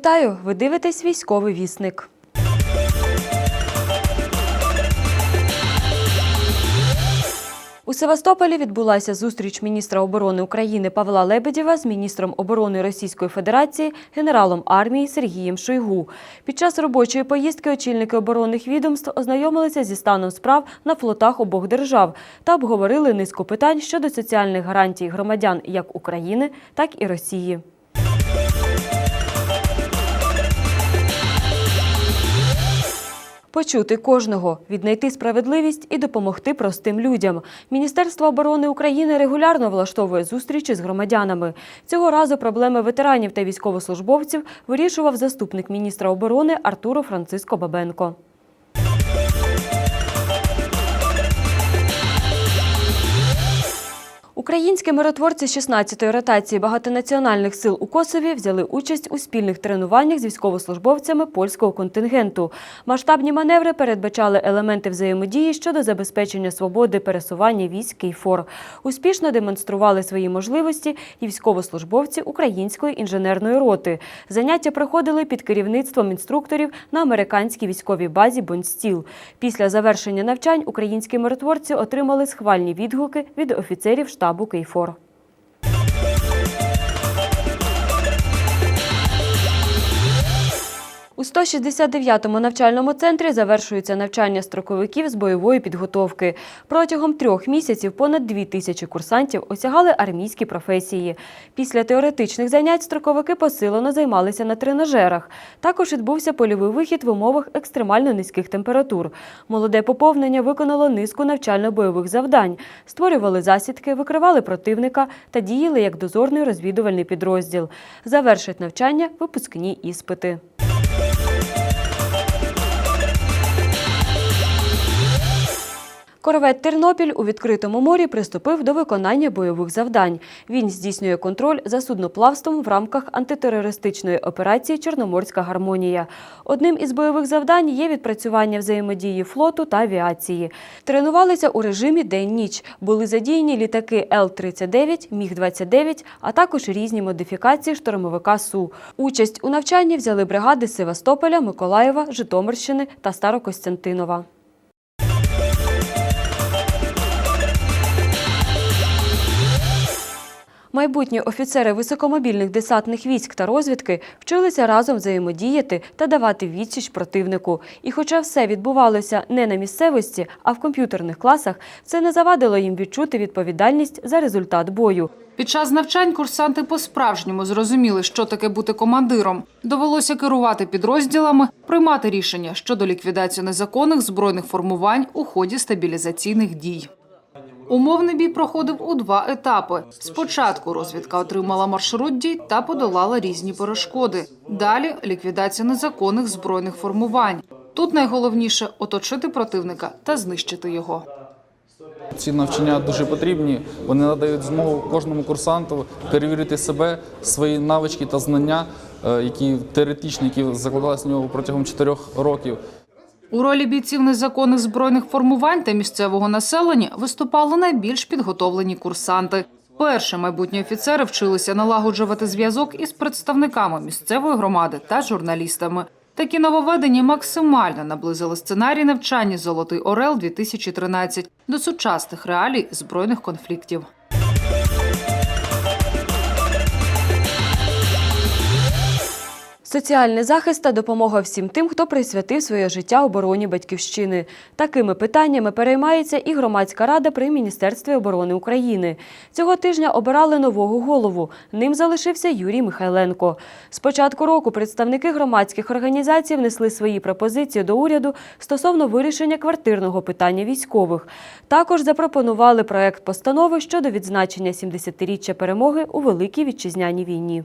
Вітаю! Ви дивитесь військовий вісник. У Севастополі відбулася зустріч міністра оборони України Павла Лебедєва з міністром оборони Російської Федерації генералом армії Сергієм Шойгу. Під час робочої поїздки очільники оборонних відомств ознайомилися зі станом справ на флотах обох держав та обговорили низку питань щодо соціальних гарантій громадян як України, так і Росії. Почути кожного, віднайти справедливість і допомогти простим людям. Міністерство оборони України регулярно влаштовує зустрічі з громадянами. Цього разу проблеми ветеранів та військовослужбовців вирішував заступник міністра оборони Артуро Франциско Бабенко. Українські миротворці з 16-ї ротації багатонаціональних сил у Косові взяли участь у спільних тренуваннях з військовослужбовцями польського контингенту. Масштабні маневри передбачали елементи взаємодії щодо забезпечення свободи пересування військ Кейфор. Успішно демонстрували свої можливості і військовослужбовці української інженерної роти. Заняття проходили під керівництвом інструкторів на американській військовій базі Бонстіл. Після завершення навчань українські миротворці отримали схвальні відгуки від офіцерів штабу Кейфор. 169-му навчальному центрі завершується навчання строковиків з бойової підготовки. Протягом трьох місяців понад дві тисячі курсантів осягали армійські професії. Після теоретичних занять строковики посилено займалися на тренажерах. Також відбувся польовий вихід в умовах екстремально низьких температур. Молоде поповнення виконало низку навчально-бойових завдань, створювали засідки, викривали противника та діяли як дозорний розвідувальний підрозділ. Завершать навчання випускні іспити. Корвет Тернопіль у відкритому морі приступив до виконання бойових завдань. Він здійснює контроль за судноплавством в рамках антитерористичної операції Чорноморська гармонія. Одним із бойових завдань є відпрацювання взаємодії флоту та авіації. Тренувалися у режимі день-ніч. Були задіяні літаки Л-39, Міг-29, а також різні модифікації штурмовика Су. Участь у навчанні взяли бригади Севастополя, Миколаєва, Житомирщини та Старокостянтинова. Майбутні офіцери високомобільних десантних військ та розвідки вчилися разом взаємодіяти та давати відсіч противнику. І хоча все відбувалося не на місцевості, а в комп'ютерних класах, це не завадило їм відчути відповідальність за результат бою. Під час навчань курсанти по-справжньому зрозуміли, що таке бути командиром. Довелося керувати підрозділами, приймати рішення щодо ліквідації незаконних збройних формувань у ході стабілізаційних дій. Умовний бій проходив у два етапи. Спочатку розвідка отримала маршрут дій та подолала різні перешкоди. Далі ліквідація незаконних збройних формувань. Тут найголовніше оточити противника та знищити його. Ці навчання дуже потрібні. Вони надають змогу кожному курсанту перевірити себе, свої навички та знання, е, які теоретичні, які закладалися в нього протягом чотирьох років. У ролі бійців незаконних збройних формувань та місцевого населення виступали найбільш підготовлені курсанти. Перші майбутні офіцери вчилися налагоджувати зв'язок із представниками місцевої громади та журналістами. Такі нововведення максимально наблизили сценарій навчання Золотий Орел 2013 до сучасних реалій збройних конфліктів. Соціальний захист та допомога всім тим, хто присвятив своє життя обороні батьківщини. Такими питаннями переймається і громадська рада при Міністерстві оборони України. Цього тижня обирали нового голову. Ним залишився Юрій Михайленко. З початку року представники громадських організацій внесли свої пропозиції до уряду стосовно вирішення квартирного питання військових. Також запропонували проект постанови щодо відзначення 70-річчя перемоги у Великій вітчизняній війні.